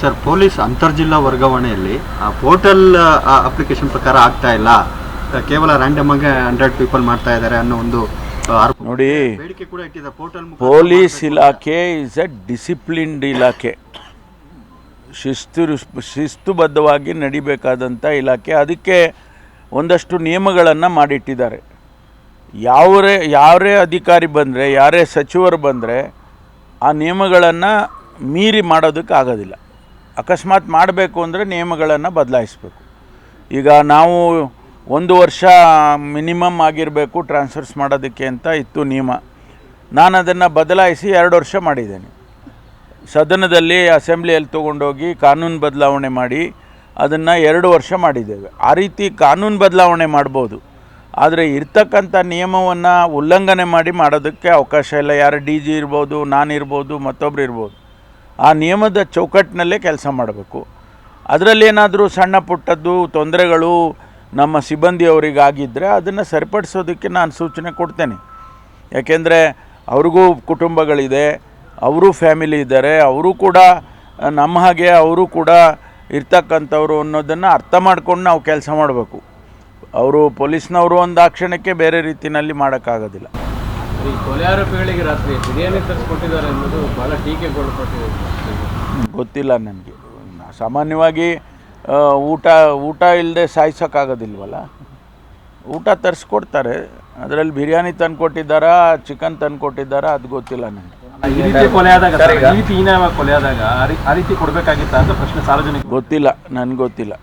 Sir police ಅಂತರ್ಜಿಲ್ಲಾ ವರ್ಗಾವಣೆಯಲ್ಲಿ ಆ portal application ಪ್ರಕಾರ ಆಗ್ತಾ ಇಲ್ಲ. ಕೇವಲ ರ್ಯಾಂಡಮ್ ಆಗಿ ಹಂಡ್ರೆಡ್ ಪೀಪಲ್ ಮಾಡ್ತಾ ಇದ್ದಾರೆ ಅನ್ನೋ ಒಂದು ನೋಡಿ ಪೊಲೀಸ್ ಇಲಾಖೆ ಇಸ್ ಎ ಡಿಸಿಪ್ಲಿನ್ಡ್ ಇಲಾಖೆ. ಶಿಸ್ತು ಶಿಸ್ತುಬದ್ಧವಾಗಿ ನಡಿಬೇಕಾದಂಥ ಇಲಾಖೆ. ಅದಕ್ಕೆ ಒಂದಷ್ಟು ನಿಯಮಗಳನ್ನು ಮಾಡಿಟ್ಟಿದ್ದಾರೆ. ಯಾವರೇ ಯಾರೇ ಅಧಿಕಾರಿ ಬಂದರೆ ಯಾರೇ ಸಚಿವರು ಬಂದರೆ ಆ ನಿಯಮಗಳನ್ನು ಮೀರಿ ಮಾಡೋದಕ್ಕೆ ಆಗೋದಿಲ್ಲ. ಅಕಸ್ಮಾತ್ ಮಾಡಬೇಕು ಅಂದರೆ ನಿಯಮಗಳನ್ನು ಬದಲಾಯಿಸಬೇಕು. ಈಗ ನಾವು ಒಂದು ವರ್ಷ ಮಿನಿಮಮ್ ಆಗಿರಬೇಕು ಟ್ರಾನ್ಸ್ಫರ್ಸ್ ಮಾಡೋದಕ್ಕೆ ಅಂತ ಇತ್ತು ನಿಯಮ. ನಾನು ಅದನ್ನು ಬದಲಾಯಿಸಿ ಎರಡು ವರ್ಷ ಮಾಡಿದ್ದೇನೆ. ಸದನದಲ್ಲಿ ಅಸೆಂಬ್ಲಿಯಲ್ಲಿ ತೊಗೊಂಡೋಗಿ ಕಾನೂನು ಬದಲಾವಣೆ ಮಾಡಿ ಅದನ್ನು ಎರಡು ವರ್ಷ ಮಾಡಿದ್ದೇವೆ. ಆ ರೀತಿ ಕಾನೂನು ಬದಲಾವಣೆ ಮಾಡ್ಬೋದು. ಆದರೆ ಇರ್ತಕ್ಕಂಥ ನಿಯಮವನ್ನು ಉಲ್ಲಂಘನೆ ಮಾಡಿ ಮಾಡೋದಕ್ಕೆ ಅವಕಾಶ ಇಲ್ಲ. ಯಾರು ಡಿ ಜಿ ಇರ್ಬೋದು, ನಾನಿರ್ಬೋದು, ಮತ್ತೊಬ್ರು ಇರ್ಬೋದು. ಆ ನಿಯಮದ ಚೌಕಟ್ಟಿನಲ್ಲೇ ಕೆಲಸ ಮಾಡಬೇಕು. ಅದರಲ್ಲಿ ಏನಾದರೂ ಸಣ್ಣ ಪುಟ್ಟದ್ದು ತೊಂದರೆಗಳು ನಮ್ಮ ಸಿಬ್ಬಂದಿಯವರಿಗಾಗಿದ್ದರೆ ಅದನ್ನು ಸರಿಪಡಿಸೋದಕ್ಕೆ ನಾನು ಸೂಚನೆ ಕೊಡ್ತೇನೆ. ಯಾಕೆಂದರೆ ಅವ್ರಿಗೂ ಕುಟುಂಬಗಳಿದೆ, ಅವರು ಫ್ಯಾಮಿಲಿ ಇದ್ದಾರೆ, ಅವರು ಕೂಡ ನಮ್ಮ ಹಾಗೆ ಅವರು ಕೂಡ ಇರ್ತಕ್ಕಂಥವ್ರು ಅನ್ನೋದನ್ನು ಅರ್ಥ ಮಾಡ್ಕೊಂಡು ನಾವು ಕೆಲಸ ಮಾಡಬೇಕು. ಅವರು ಪೊಲೀಸ್ನವರು ಒಂದು ಆ ಕ್ಷಣಕ್ಕೆ ಬೇರೆ ರೀತಿಯಲ್ಲಿ ಮಾಡೋಕ್ಕಾಗೋದಿಲ್ಲ. ಈ ಕೊಲೆ ಆರೋಪಿಗಳಿಗೆ ರಾತ್ರಿ ಬಿರಿಯಾನಿ ತರಿಸ್ಕೊಟ್ಟಿದ್ದಾರೆ ಅನ್ನೋದು ಬಹಳ ಟೀಕೆಗೊಳಪಟ್ಟಿದೆ. ಗೊತ್ತಿಲ್ಲ ನನಗೆ. ಸಾಮಾನ್ಯವಾಗಿ ಊಟ ಊಟ ಇಲ್ಲದೆ ಸಾಯಿಸೋಕ್ಕಾಗೋದಿಲ್ವಲ್ಲ? ಊಟ ತರಿಸ್ಕೊಡ್ತಾರೆ. ಅದರಲ್ಲಿ ಬಿರಿಯಾನಿ ತಂದು ಕೊಟ್ಟಿದ್ದಾರಾ ಚಿಕನ್ ತಂದು ಕೊಟ್ಟಿದ್ದಾರಾ ಅದು ಗೊತ್ತಿಲ್ಲ ನನಗೆ. ಈ ರೀತಿ ಕೊಲೆ ಆದಾಗ ಈ ರೀತಿ ಕೊಲೆ ಆದಾಗ ಆ ರೀತಿ ಕೊಡಬೇಕಾಗಿತ್ತ ಅಂತ ಪ್ರಶ್ನೆ ಸಾರ್ವಜನಿಕ ಗೊತ್ತಿಲ್ಲ ನನಗೆ ಗೊತ್ತಿಲ್ಲ.